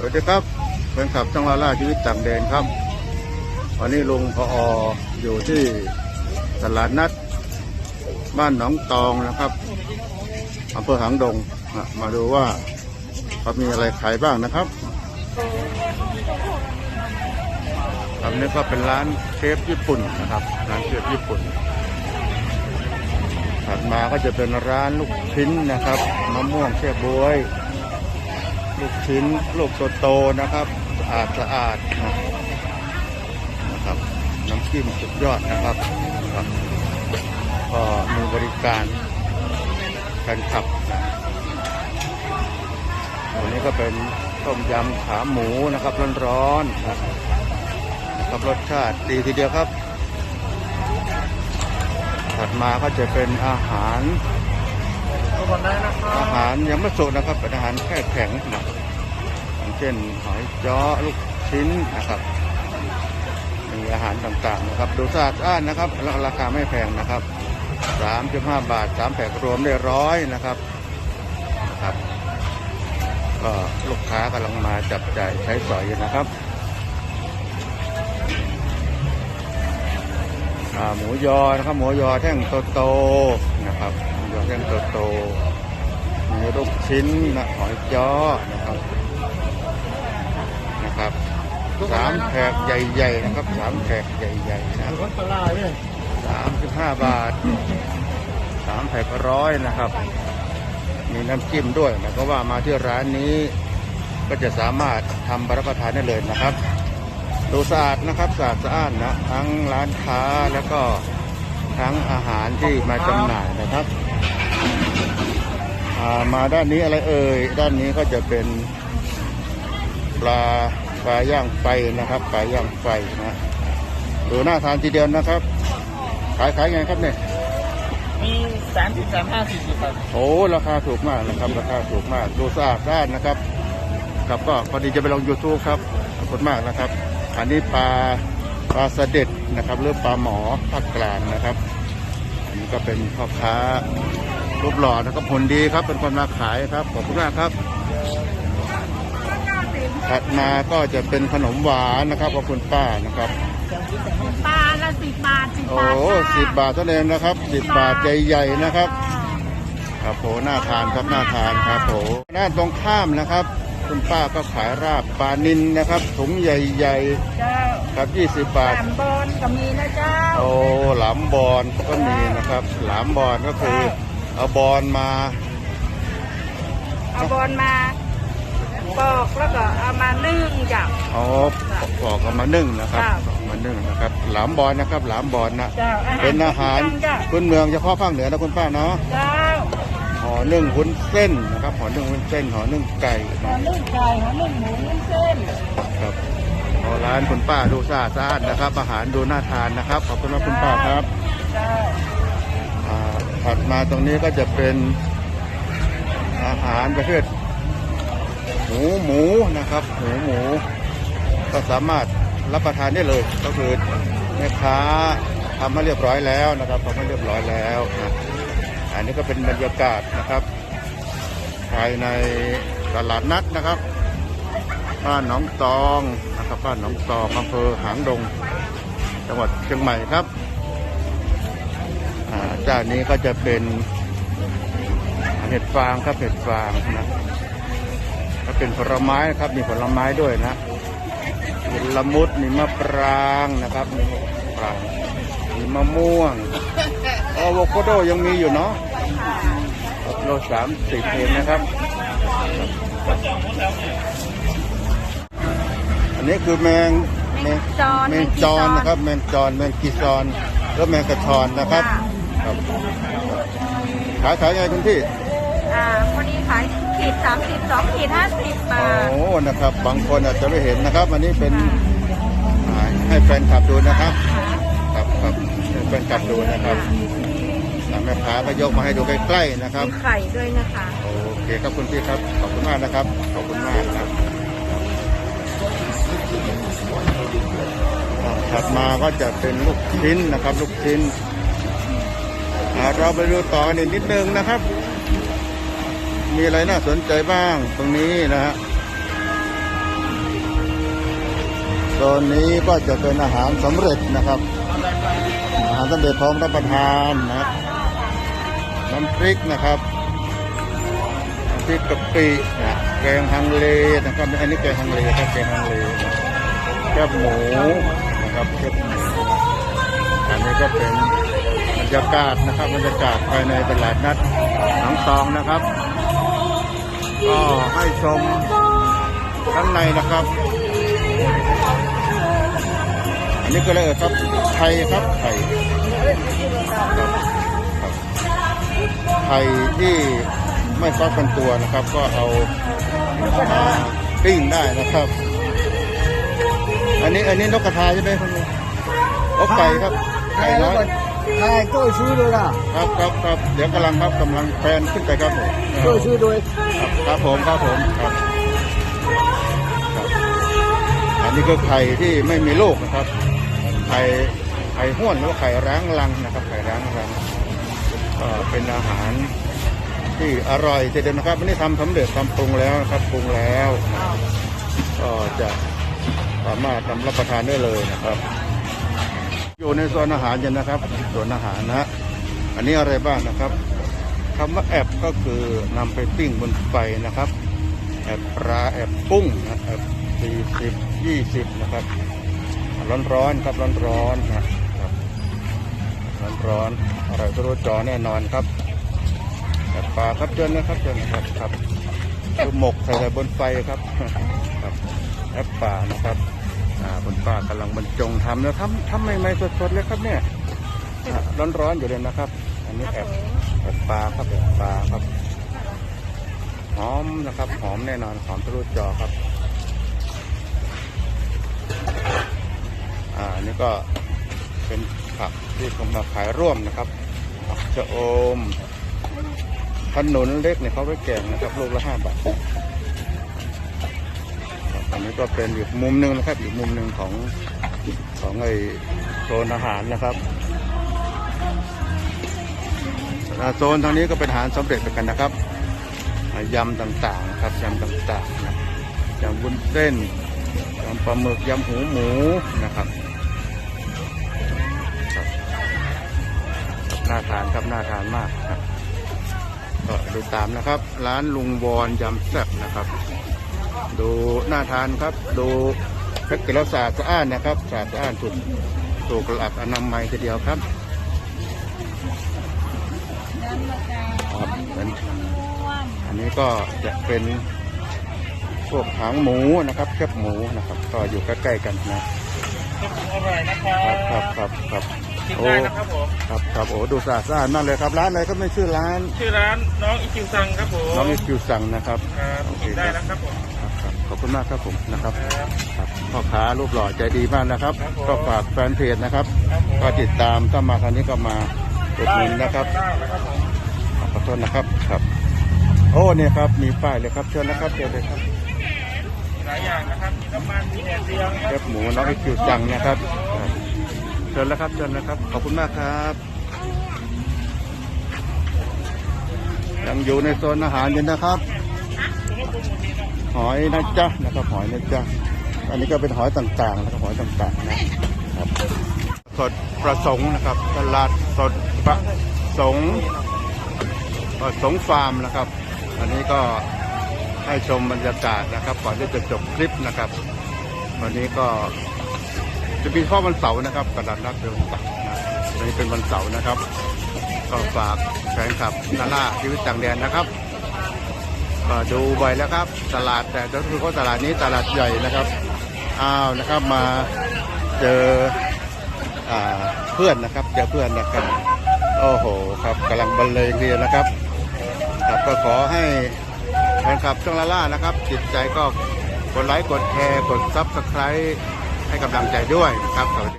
สวัสดีครับแฟนคลับช่องลาล่าชีวิตต่างแดนครับ วันนี้ลุงพออยู่ที่ตลาดนัด บ้านหนองตองนะครับอำเภอหางดง มาดูว่าเขามีอะไรขายบ้างนะครับอันนี้ก็เป็นร้านเชฟญี่ปุ่นนะครับ ร้านเชฟญี่ปุ่น ถัดมาก็จะเป็นร้านลูกชิ้นนะครับ มะม่วงแช่บวย ลูกชิ้นลูกโตๆนะครับสะอาดสะอาดนะครับน้ำจิ้มสุดยอดนะครับก็มีบริการการขับนะวันนี้ก็เป็นต้มยำขาหมูนะครับร้อนๆนะนะครับรสชาติดีทีเดียวครับ ถัดมาก็จะเป็นอาหาร ทุกคนได้นะครับอาหารยังไม่สุกนะครับเป็นอาหารแค่แข็งนะอย่างเช่นหอยจ้อลูกชิ้นนะครับมีอาหารต่างๆนะครับ ดูสะอาดอ้านนะครับแล้วราคาไม่แพงนะครับ35 บาท3แผงรวมได้ร้อยนะครับนะครับ ก็ลูกค้ากำลังมาจับจ่ายใช้สอยอยู่นะครับหมูยอนะครับหมูยอแท่งโตๆนะครับ หยอแท่งโตๆมีลูกชิ้นนะหอยจ้อนะครับนะครับสามแผกใหญ่ๆนะครับสามแผกใหญ่ๆนะคนปลาเนี่ยสามสิบห้าบาทสามแผกร้อยนะครับ มีน้ำจิ้มด้วยหมายความว่ามาที่ร้านนี้ ก็จะสามารถทำรับประทานได้เลยนะครับดูสะอาดนะครับสะอาดสะอ้านนะทั้งร้านค้าแล้วก็ทั้งอาหารที่มาจำหน่ายนะครับ มาด้านนี้อะไรเอ่ย ด้านนี้ก็จะเป็นปลาปลาย่างไฟนะครับ ปลาย่างไฟนะดูน่าทานทีเดียวนะครับ ขายขายไงครับเนี่ย มีสามสิบสามห้าสี่สิบครับ โอ้ ราคาถูกมากนะครับ ราคาถูกมาก ดูสะอาดสะอ้านนะครับ ครับก็พอดีจะไปลง YouTube ครับ ขอบคุณมากนะครับ อันนี้ปลาปลาสะเด็ดนะครับหรือปลาหมอภาคกลางนะครับ อันนี้ก็เป็นพ่อค้า รูปหล่อนะครับผลดีครับเป็นคนมาขายครับขอบคุณมากครับถัดมาก็จะเป็นขนมหวานนะครับขอบคุณป้านะครับปลาละสิบบาทสิบโอ้บาทค่ะสิบบาทเท่านั้นนะครับสิบบาทใหญ่ๆนะครับครับโหน่าทานครับน่าทานครับโหด้านตรงข้ามนะครับ คุณป้าก็ขายราบปลานินนะครับถุงใหญ่เจ้าๆครับ20บาทสามบอลก็มีนะเจ้าโอ้หลามบอลก็มีนะครับ หลามบอลก็คือ เอาบอลมา เอาบอลมาปอกแล้วก็เอามานึ่งจ้ะเอาปอกเอามานึ่งนะครับครับเอามานึ่งนะครับ หลามบอลนะครับ หลามบอลนะเจ้าอาหารเป็นอาหารจ้ะพื้นเมืองเฉพาะภาคเหนือนะคุณป้าเนาะเจ้าห่อนึ่งวุ้นเส้นนะครับห่อนึ่งวุ้นเส้นห่อนึ่งไก่หัวนึ่งไก่หัวนึ่งหมูนึ่งเส้น ครับพอร้านคุณป้าดูสะอาดสะอาดนะครับ อาหารดูน่าทานนะครับ ขอบคุณมากคุณป้าครับ เจ้าอ่า ถัดมาตรงนี้ก็จะเป็นอาหารประเภทหมูหมูนะครับหมูหมู ก็สามารถรับประทานได้เลย ก็คือแม่ค้าทำมาเรียบร้อยแล้วนะครับทำมาเรียบร้อยแล้วนะอันนี้ก็เป็นบรรยากาศนะครับ ภายในตลาดนัดนะครับบ้านหนองตองนะครับบ้านหนองตองอำเภอหางดง จังหวัดเชียงใหม่ครับ อ่าเจ้านี้ก็จะเป็นเห็ดฟางครับเห็ดฟางนะก็เป็นผลไม้นะครับมีผลไม้ด้วยนะมีละมุดมีมะปรางนะครับมีมะปรางมีมะม่วงอะโวคาโดยังมีอยู่เนาะโลสามสิบเองนะครับ อันนี้คือแมงแมงจอนแมงจอนนะครับ แมงจอนแมงกีซอนแล้วแมงกระชอนนะครับ ครับ ขายขายไงคุณพี่ อ่าพอดีขายขีดสามสิบสองขีดห้าสิบบาโอ้ทนะครับ บางคนอาจจะไม่เห็นนะครับ อันนี้เป็นอ่าให้แฟนคลับดูนะครับ ครับครับให้แฟนคลับดูนะครับอ่าแม่ค้าก็ยกมาให้ดูใกล้ๆนะครับ มีไข่ด้วยนะคะโอเคครับคุณพี่ครับ ขอบคุณมากนะครับ ขอบคุณมากครับอ่าถัดมาก็จะเป็นลูกชิ้นนะครับ ลูกชิ้นอ่า เราไปดูต่ออีกนิดนึงนะครับ มีอะไรน่าสนใจบ้างตรงนี้นะฮะโซนนี้ก็จะเป็นอาหารสำเร็จนะครับ อาหารสำเร็จพร้อมรับประทานนะน้ำพริกนะครับน้ำพริกกะปินะแกงฮังเลนะครับอันนี้แกงฮังเลครับแกงฮังเลแคบหมูนะครับแคบหมูอันนี้ก็เป็น รรยากาศนะครับบรรยากาศภายในตลาดนัดหนองตองนะครับ ก็ให้ชมข้างในนะครับ อันนี้ก็เลยครับไทยครับไทยไทยที่ไม่ฟักเป็นตัวนะครับ ก็เอาปิ้งได้นะครับ อันนี้อันนี้นกกระทาใช่ไหมคุณลุงไก่ครับไก่น้อย ใช่ช่วยซื้อเลยล่ะครับครับครับเดี๋ยวกำลังครับกำลังแฟนขึ้นไปครับผมช่วยซื้อโดยครับครับผมครับผมครับครับอันนี้ก็ไข่ที่ไม่มีลูกนะครับไข่ไข่ห้วนหรือว่าไข่ร้างรังนะครับไข่ร้างรังก็เป็นอาหารที่อร่อยทีเดียวนะครับอันนี้ทำสำเร็จทำปรุงแล้วนะครับปรุงแล้วนะครับก็จะสามารถนำรับประทานได้เลยนะครับ อยู่ในโซนอาหารกันนะครับโซนอาหารนะฮะอันนี้อะไรบ้างนะครับคำว่าแอบก็คือนำไปปิ้งบนไฟนะครับ แอบปลาแอบกุ้งนะแอบสี่สิบยี่สิบนะครับ ร้อนร้อนๆครับร้อนร้อนๆนะครับร้อนร้อนๆอร่อยทะลุจอแน่นอนครับแอบปลาครับเชิญนะครับเชิญนะครับครับคือหมกใส่บนไฟครับครับแอบปลานะครับ อ่าบนป้ากำลังบรรจงทำนะทำทำใหม่ๆสดๆเลยครับเนี่ยร้อนๆอยู่เลยนะครับ อันนี้แอบแอบปลาครับแอบปลาครับหอมนะครับหอมแน่นอนหอมทะลุจอครับ อ่าอันนี้ก็เป็นผักที่ผมมาขายร่วมนะครับผักชะอมขนุนเล็กเนี่ยเขาไว้แกงนะครับลูกละห้าบาท อันนี้ก็เป็นอีกมุมหนึ่งนะครับอีกมุมหนึ่งของของไอ้โซนอาหารนะครับโซนทางนี้ก็เป็นอาหารสำเร็จเหมือนกันนะครับยำต่างๆนะครับยำต่างๆนะยำวุ้นเส้นยำปลาหมึกยำหูหมูนะครับครับครับน่าทานครับน่าทานมากครับก็ดูตามนะครับ ร้านลุงวอนยำแซ่บนะครับ ดูน่าทานครับ ดูแพ็กเกจแล้วสะอาดสะอ้านนะครับสะอาดสะอ้านถูกถูกหลักอนามัยทีเดียวครับครับเป็นอันนี้ก็จะเป็นพวกหางหมูนะครับแคบหมูนะครับ ก็อยู่ใกล้ๆกันนะอร่อยนะครัครับครับครับครับกินโอ้ได้นะครับผมครับครับโอ้ดูสะอาดสะอาดมากเลยครับร้านอะไรก็ไม่ชื่อร้าน ชื่อร้านน้องอีคิวซังครับผมน้องอีคิวสั่งนะครับครับโอเคกินได้นะครับผม ครับครับขอบคุณมากครับผมนะครับครับครับพ่อค้ารูปหล่อใจดีมากนะครับครับผมก็ฝากแฟนเพจนะครับครับผมก็ติดตามถ้ามาครั้งนี้ก็มาอุดหนุนนะครับได้นะครับผมขอโทษนะครับครับ โอ้เนี่ยครับมีป้ายเลยครับเชิญนะครับเชิญเลยครับหลายอย่างนะครับมีน้ำมันมีแหนมเรียงคเชรับฟหมูน้องอีคิวสั่งนะครับครับเชิญแล้วครับเชิญแล้วครับขอบคุณมากครับยังอยู่ในโซนอาหารอยู่นะครับ หอยนะจ๊ะนะครับหอยนะจ๊ะอันนี้ก็เป็นหอยต่างๆนะครับหอยต่างๆนะครับสดประสงค์นะครับ ตลาดสดประสงค์ประสงค์ฟาร์มนะครับ อันนี้ก็ให้ชมบรรยากาศนะครับ ก่อนที่จะจบคลิปนะครับ วันนี้ก็จะมีข้อวันเสาร์นะครับตลาดนัดเดินตักนะวันนี้เป็นวันเสาร์นะครับ ก็ฝากแฟนคลับนาล่าชีวิตต่างแดนนะครับ ก็ดูใบแล้วครับ ตลาดแต่ก็คือก็ตลาดนี้ตลาดใหญ่นะครับอ้าวนะครับมาเจออ่าเพื่อนนะครับเจอเพื่อนนะครับโอ้โหครับกำลังบรรเลงเรียนนะครับครับก็ขอให้แฟนคลับช่องลาล่านะครับ จิตใจก็กดไลค์กดแชร์กดซับสไครต์ให้กำลังใจด้วยนะครับสวัสดี